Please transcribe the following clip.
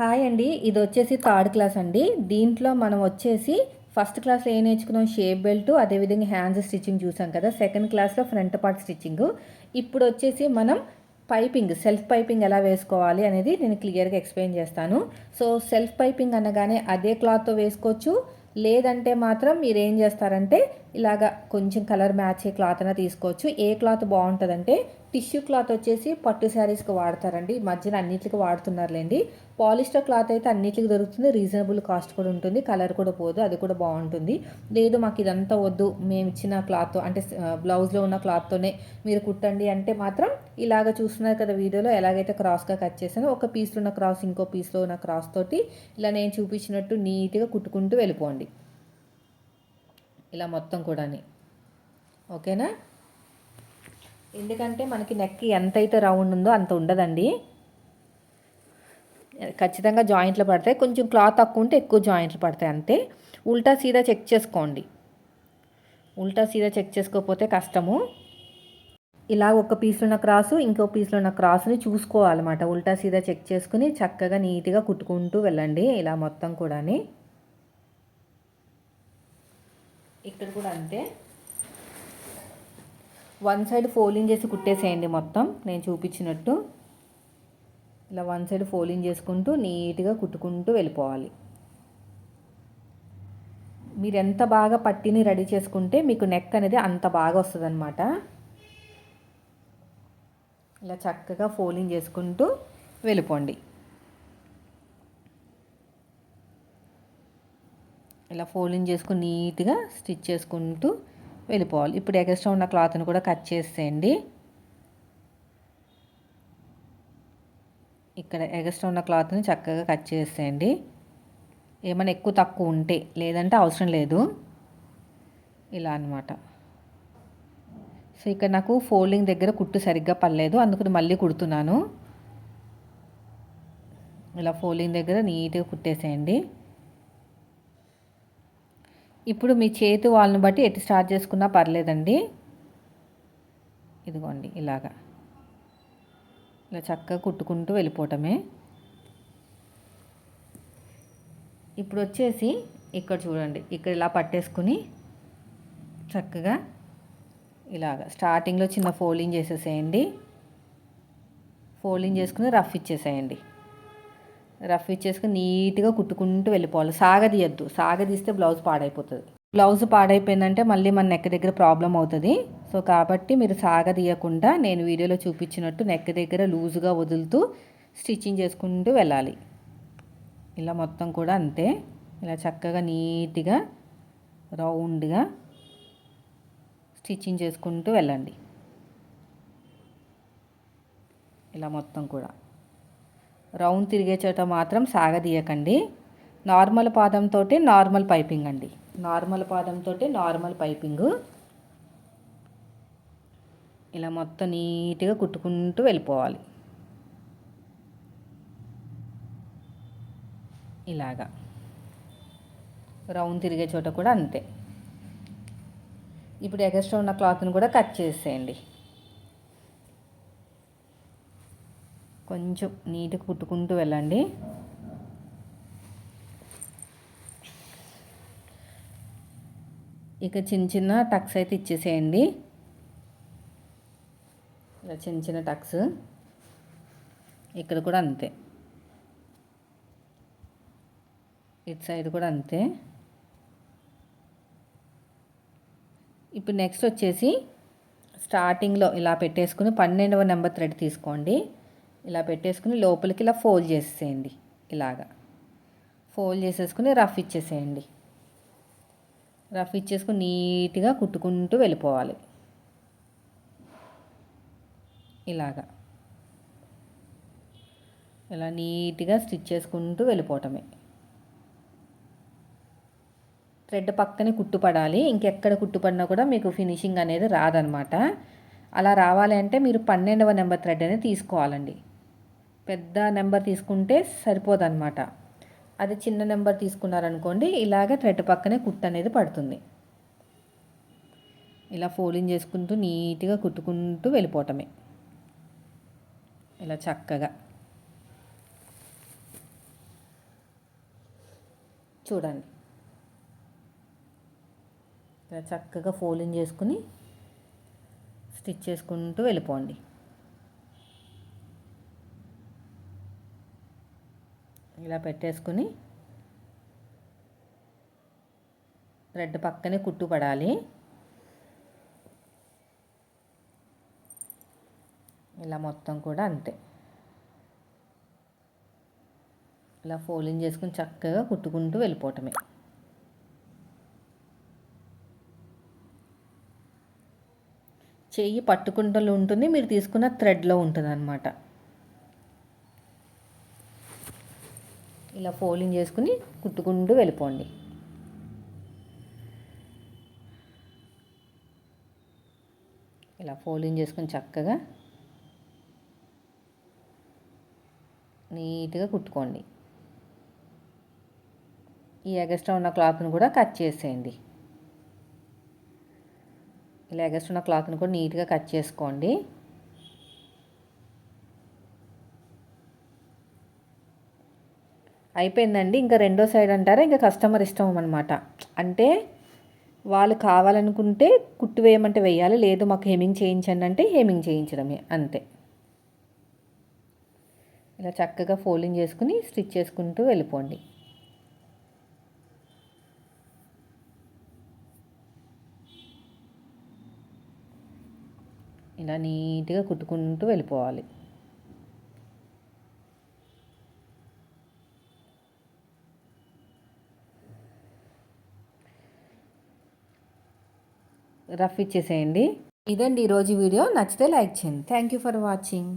Hi అండి ఇది వచ్చేసి థర్డ్ క్లాస్ అండి. దీంట్లో మనం వచ్చేసి ఫస్ట్ క్లాస్లో ఏం నేర్చుకున్నాం? షేప్ బెల్ట్ అదేవిధంగా హ్యాండ్స్ స్టిచ్చింగ్ చూసాం కదా. సెకండ్ క్లాస్లో ఫ్రంట్ పార్ట్ స్టిచ్చింగ్. ఇప్పుడు వచ్చేసి మనం పైపింగ్ సెల్ఫ్ పైపింగ్ ఎలా వేసుకోవాలి అనేది నేను క్లియర్గా ఎక్స్ప్లెయిన్ చేస్తాను. సో సెల్ఫ్ పైపింగ్ అనగానే అదే క్లాత్తో వేసుకోవచ్చు. లేదంటే మాత్రం మీరు ఏం చేస్తారంటే ఇలాగా కొంచెం కలర్ మ్యాచ్ అయ్యే క్లాత్ అయినా తీసుకోవచ్చు. ఏ క్లాత్ బాగుంటుందంటే టిష్యూ క్లాత్ వచ్చేసి పట్టు శారీస్కి వాడతారండి. ఈ మధ్యన అన్నిటికి వాడుతున్నారులేండి. పాలిస్టర్ క్లాత్ అయితే అన్నిటికి దొరుకుతుంది. రీజనబుల్ కాస్ట్ కూడా ఉంటుంది. కలర్ కూడా పోదు. అది కూడా బాగుంటుంది. లేదు మాకు ఇదంతా వద్దు. మేము ఇచ్చిన క్లాత్ అంటే బ్లౌజ్లో ఉన్న క్లాత్తోనే మీరు కుట్టండి అంటే మాత్రం ఇలాగ చూస్తున్నారు కదా వీడియోలో. ఎలాగైతే క్రాస్గా కట్ చేసానో ఒక పీస్లో ఉన్న క్రాస్ ఇంకో పీస్లో ఉన్న క్రాస్ తోటి ఇలా నేను చూపించినట్టు నీట్గా కుట్టుకుంటూ వెళ్ళిపోండి. ఇలా మొత్తం కూడాని. ఓకేనా? ఎందుకంటే మనకి నెక్ ఎంత అయితే రౌండ్ ఉందో అంత ఉండదండి. ఖచ్చితంగా జాయింట్లు పడతాయి. కొంచెం క్లాత్ తక్కువ ఉంటే ఎక్కువ జాయింట్లు పడతాయి అంతే. ఉల్టా సీదా చెక్ చేసుకోండి. ఉల్టా సీదా చెక్ చేసుకోకపోతే కష్టము. ఇలా ఒక పీస్లో ఉన్న క్రాసు ఇంకో పీస్లో ఉన్న క్రాస్ని చూసుకోవాలన్నమాట. ఉల్టా సీదా చెక్ చేసుకుని చక్కగా నీట్గా కుట్టుకుంటూ వెళ్ళండి. ఇలా మొత్తం కూడాని. ఇక్కడ కూడా అంతే. వన్ సైడ్ ఫోల్డింగ్ చేసి కుట్టేసేయండి మొత్తం. నేను చూపించినట్టు. ఇలా వన్ సైడ్ ఫోల్డింగ్ చేసుకుంటూ నీట్గా కుట్టుకుంటూ వెళ్ళిపోవాలి. మీరు ఎంత బాగా పట్టిని రెడీ చేసుకుంటే మీకు నెక్ అనేది అంత బాగా వస్తుంది అనమాట ఇలా చక్కగా ఫోల్డింగ్ చేసుకుంటూ వెళ్ళిపోండి. ఇలా ఫోల్డింగ్ చేసుకుని నీట్గా స్టిచ్ చేసుకుంటూ వెళ్ళిపోవాలి. ఇప్పుడు ఎక్స్ట్రా ఉన్న క్లాత్ని కూడా కట్ చేసేయండి. ఇక్కడ ఎగస్ట్రా ఉన్న క్లాత్ని చక్కగా కట్ చేసేయండి. ఏమైనా ఎక్కువ తక్కువ ఉంటే లేదంటే అవసరం లేదు. ఇలా అనమాట సో ఇక్కడ నాకు ఫోల్డింగ్ దగ్గర కుట్టు సరిగ్గా పడలేదు. అందుకని మళ్ళీ కుడుతున్నాను. ఇలా ఫోల్డింగ్ దగ్గర నీట్గా కుట్టేసేయండి. ఇప్పుడు మీ చేతి వాళ్ళని బట్టి ఎటు స్టార్ట్ చేసుకున్నా పర్లేదండి. ఇదిగోండి ఇలాగా. ఇలా చక్కగా కుట్టుకుంటూ వెళ్ళిపోవటమే. ఇప్పుడు వచ్చేసి ఇక్కడ చూడండి ఇక్కడ ఇలా పట్టేసుకుని చక్కగా ఇలాగ స్టార్టింగ్లో చిన్న ఫోల్డింగ్ చేసేసేయండి. ఫోల్డింగ్ చేసుకుని రఫ్ ఇచ్చేసేయండి. రఫ్ ఇచ్చేసుకుని నీట్గా కుట్టుకుంటూ వెళ్ళిపోవాలి. సాగదీయద్దు. సాగదీస్తే బ్లౌజ్ పాడైపోతుంది. బ్లౌజ్ పాడైపోయిందంటే మళ్ళీ మన నెక్ దగ్గర ప్రాబ్లం అవుతుంది. సో కాబట్టి మీరు సాగదీయకుండా నేను వీడియోలో చూపించినట్టు నెక్ దగ్గర లూజుగా వదులుతూ స్టిచ్చింగ్ చేసుకుంటూ వెళ్ళాలి. ఇలా మొత్తం కూడా అంతే. ఇలా చక్కగా నీట్గా రౌండ్గా స్టిచ్చింగ్ చేసుకుంటూ వెళ్ళండి. ఇలా మొత్తం కూడా. రౌండ్ తిరిగే చోట మాత్రం సాగదీయకండి. నార్మల్ పాదంతో నార్మల్ పైపింగ్ అండి. నార్మల్ పాదంతో నార్మల్ పైపింగ్. ఇలా మొత్తం నీట్గా కుట్టుకుంటూ వెళ్ళిపోవాలి. ఇలాగా. రౌండ్ తిరిగే చోట కూడా అంతే. ఇప్పుడు ఎగస్ట్రా ఉన్న క్లాత్ని కూడా కట్ చేసేయండి. కొంచెం నీట్గా కుట్టుకుంటూ వెళ్ళండి. ఇక చిన్న చిన్న టక్స్ అయితే ఇచ్చేసేయండి. ఇలా చిన్న చిన్న టక్స్. ఇక్కడ కూడా అంతే. ఇటు సైడ్ కూడా అంతే. ఇప్పుడు నెక్స్ట్ వచ్చేసి స్టార్టింగ్లో ఇలా పెట్టేసుకుని పన్నెండవ నెంబర్ థ్రెడ్ తీసుకోండి. ఇలా పెట్టేసుకుని లోపలికి ఇలా ఫోల్డ్ చేసేయండి ఇలాగా. ఫోల్డ్ చేసేసుకుని రఫ్ ఇచ్చేసేయండి. రఫ్ ఇచ్చేసుకుని నీట్గా కుట్టుకుంటూ వెళ్ళిపోవాలి. ఇలాగా. ఇలా నీట్గా స్టిచ్ చేసుకుంటూ వెళ్ళిపోవటమే. థ్రెడ్ పక్కనే కుట్టుపడాలి. ఇంకెక్కడ కుట్టుపడినా కూడా మీకు ఫినిషింగ్ అనేది రాదనమాట. అలా రావాలి అంటే మీరు పన్నెండవ నెంబర్ థ్రెడ్ అనేది తీసుకోవాలండి. పెద్ద నెంబర్ తీసుకుంటే సరిపోదన్నమాట. అది చిన్న నెంబర్ తీసుకున్నారనుకోండి ఇలాగ థ్రెడ్ పక్కనే కుట్టు అనేది పడుతుంది. ఇలా ఫోల్డింగ్ చేసుకుంటూ నీట్గా కుట్టుకుంటూ వెళ్ళిపోవటమే. ఇలా చక్కగా. చూడండి. ఇలా చక్కగా ఫోల్డింగ్ చేసుకుని స్టిచ్ చేసుకుంటూ వెళ్ళిపోండి. ఇలా పెట్టేసుకుని థ్రెడ్ పక్కనే కుట్టు పడాలి. ఇలా మొత్తం కూడా అంతే. ఇలా ఫోల్డింగ్ చేసుకుని చక్కగా కుట్టుకుంటూ వెళ్ళిపోవటమే. చెయ్యి పట్టుకుంటలో ఉంటుంది మీరు తీసుకున్న థ్రెడ్లో ఉంటుంది అనమాట ఇలా ఫోల్డింగ్ చేసుకుని కుట్టుకుంటూ వెళ్ళిపోండి. ఇలా ఫోల్డింగ్ చేసుకుని చక్కగా నీట్గా కుట్టుకోండి. ఈ ఎగస్ట్రా ఉన్న క్లాత్ని కూడా కట్ చేసేయండి. ఇలా ఎగస్ట్రా ఉన్న క్లాత్ని కూడా నీట్గా కట్ చేసుకోండి. అయిపోయిందండి. ఇంకా రెండో సైడ్ అంటారా ఇంకా కస్టమర్ ఇష్టం అనమాట అంటే వాళ్ళు కావాలనుకుంటే కుట్టు వేయమంటే వేయాలి లేదు మాకు హెమింగ్ చేయించండి అంటే హెమింగ్ చేయించడమే అంతే. ఇలా చక్కగా ఫోల్డింగ్ చేసుకుని స్టిచ్ చేసుకుంటూ వెళ్ళిపోండి. ఇలా నీట్గా కుట్టుకుంటూ వెళ్ళిపోవాలి. రఫ్ ఇచ్చేసేయండి. ఇదండి ఈరోజు వీడియో. నచ్చితే లైక్ చేయండి. Thank you for watching